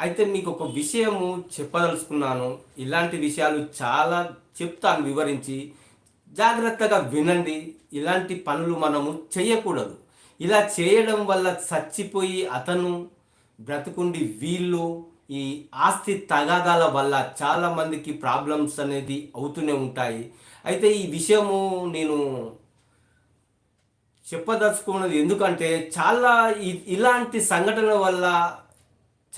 అయితే మీకు ఒక విషయము చెప్పదలుచుకున్నాను. ఇలాంటి విషయాలు చాలా చెప్తాను వివరించి. జాగ్రత్తగా వినండి. ఇలాంటి పనులు మనము చేయకూడదు. ఇలా చేయడం వల్ల చచ్చిపోయి అతను బ్రతుకుండి వీళ్ళు ఈ ఆస్తి తగాదాల వల్ల చాలామందికి ప్రాబ్లమ్స్ అనేది అవుతూనే ఉంటాయి. అయితే ఈ విషయము నేను చెప్పదలుచుకున్నది ఎందుకంటే చాలా ఇలాంటి సంఘటనల వల్ల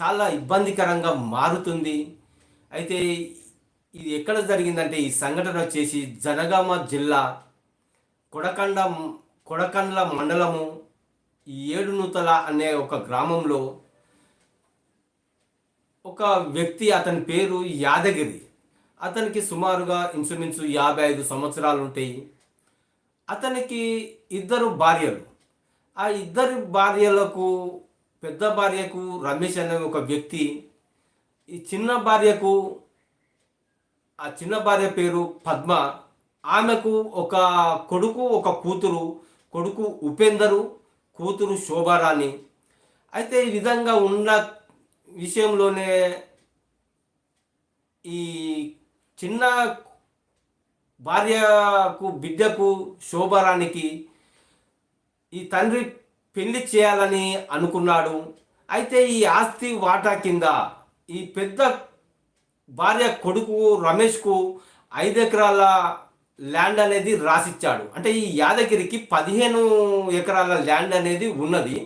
చాలా ఇబ్బందికరంగా మారుతుంది. అయితే ఇది ఎక్కడ జరిగిందంటే ఈ సంఘటన వచ్చేసి జనగామ జిల్లా కొడకండ కొడకండ్ల మండలము ఈ ఏడునూతల అనే ఒక గ్రామంలో ఒక వ్యక్తి అతని పేరు యాదగిరి. అతనికి సుమారుగా ఇంచుమించు యాభై ఐదు సంవత్సరాలు ఉంటాయి. అతనికి ఇద్దరు భార్యలు. ఆ ఇద్దరు భార్యలకు పెద్ద భార్యకు రమేష్ అనే ఒక వ్యక్తి ఈ చిన్న భార్యకు ఆ చిన్న భార్య పేరు పద్మ. ఆమెకు ఒక కొడుకు ఒక కూతురు కొడుకు ఉపేందరు కూతురు శోభారాణి. అయితే ఈ విధంగా ఉన్న విషయంలోనే ఈ చిన్న భార్యకు బిడ్డకు శోభారానికి ఈ తండ్రి పెళ్ళి చేయాలని అనుకున్నాడు. అయితే ఈ ఆస్తి వాటా కింద ఈ పెద్ద భార్య కొడుకు రమేష్కు ఐదు ఎకరాల ల్యాండ్ అనేది రాసిచ్చాడు. అంటే ఈ యాదగిరికి పదిహేను ఎకరాల ల్యాండ్ అనేది ఉన్నది.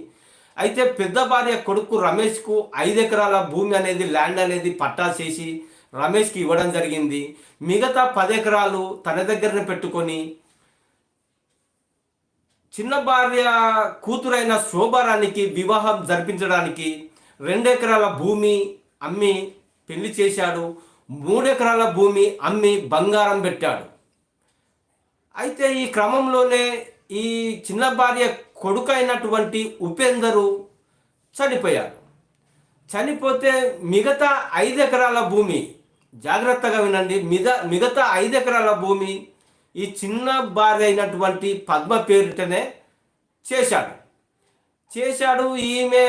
అయితే పెద్ద భార్య కొడుకు రమేష్కు ఐదు ఎకరాల భూమి అనేది ల్యాండ్ అనేది పట్టా చేసి రమేష్కి ఇవ్వడం జరిగింది. మిగతా పది ఎకరాలు తన దగ్గరనే పెట్టుకొని చిన్న భార్య కూతురైన శోభారానికి వివాహం జరిపించడానికి రెండెకరాల భూమి అమ్మి పెళ్ళి చేశాడు. మూడెకరాల భూమి అమ్మి బంగారం పెట్టాడు. అయితే ఈ క్రమంలోనే ఈ చిన్న భార్య కొడుకైనటువంటి ఉపేందరు చనిపోయాడు. చనిపోతే మిగతా ఐదు ఎకరాల భూమి జాగ్రత్తగా వినండి మిగ మిగతా ఐదు ఎకరాల భూమి ఈ చిన్న భార్య అయినటువంటి పద్మ పేరిటనే చేశాడు. చేశాడు ఈమె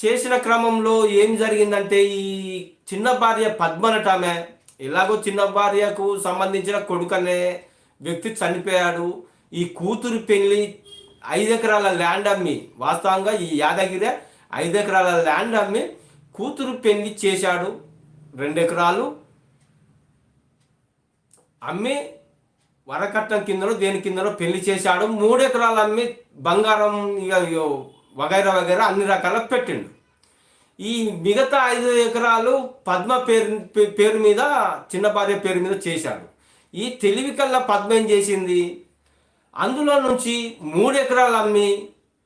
చేసిన క్రమంలో ఏం జరిగిందంటే ఈ చిన్న భార్య పద్మనట ఆమె ఎలాగో చిన్న భార్యకు సంబంధించిన కొడుకనే వ్యక్తి చనిపోయాడు. ఈ కూతురు పెళ్ళి ఐదు ఎకరాల ల్యాండ్ అమ్మి వాస్తవంగా ఈ యాదగిరి ఐదు ఎకరాల ల్యాండ్ అమ్మి కూతురు పెళ్ళి చేశాడు. రెండు ఎకరాలు అమ్మి వరకట్నం కిందనో దేని కిందనో పెళ్ళి చేశాడు. మూడు ఎకరాలు అమ్మి బంగారం ఇక ఇగ వగైరా వగైరా అన్ని రకాల పెట్టిండు. ఈ మిగతా ఐదు ఎకరాలు పద్మ పేరు పేరు మీద చిన్న భార్య పేరు మీద చేశాడు. ఈ తెలివి కల్లా పద్మ ఏం చేసింది? అందులో నుంచి మూడు ఎకరాలు అమ్మి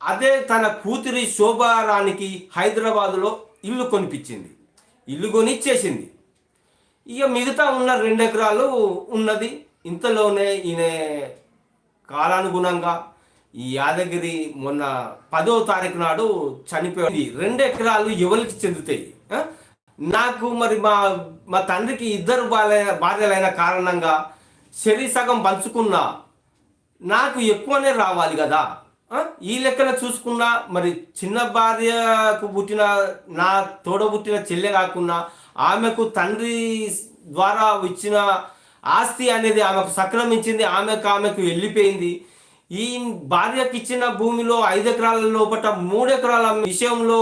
అదే తన కూతురి శోభారానికి హైదరాబాదులో ఇల్లు కొనిపించింది. ఇల్లు కొని ఇచ్చేసింది ఇక మిగతా ఉన్న రెండు ఎకరాలు ఉన్నది. ఇంతలోనే ఈయన కాలానుగుణంగా ఈ యాదగిరి మొన్న పదో తారీఖు నాడు చనిపోయింది రెండు ఎకరాలు ఎవరికి చెందుతాయి? నాకు మరి మా మా తండ్రికి ఇద్దరు భార్య భార్యలైన కారణంగా శరీ సగం పంచుకున్నా నాకు ఎక్కువనే రావాలి కదా? ఈ లెక్కన చూసుకున్నా మరి చిన్న భార్యకు పుట్టిన నా తోడబుట్టిన చెల్లె కాకుండా ఆమెకు తండ్రి ద్వారా ఇచ్చిన ఆస్తి అనేది ఆమెకు సక్రమించింది ఆమెకు ఆమెకు వెళ్ళిపోయింది. ఈ భార్యకి ఇచ్చిన భూమిలో ఐదు ఎకరాల లోపల మూడు ఎకరాల విషయంలో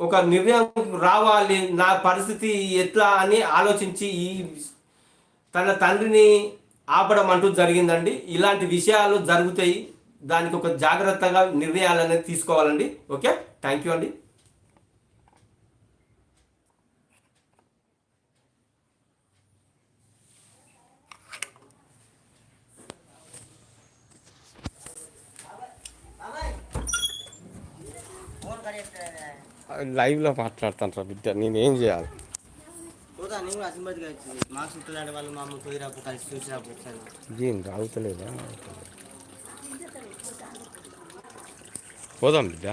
ఒక నిర్ణయం రావాలి నా పరిస్థితి ఎట్లా అని ఆలోచించి ఈ తన తండ్రిని ఆపడం అంటూ జరిగిందండి. ఇలాంటి విషయాలు జరుగుతాయి. దానికి ఒక జాగ్రత్తగా నిర్ణయాలు అనేది తీసుకోవాలండి. ఓకే? థ్యాంక్ యూ అండి. లైవ్లో మాట్లాడుతాను బిడ్డ నేనేం చేయాలి? ఏం రావుతలేదా? పోదాం బిడ్డ.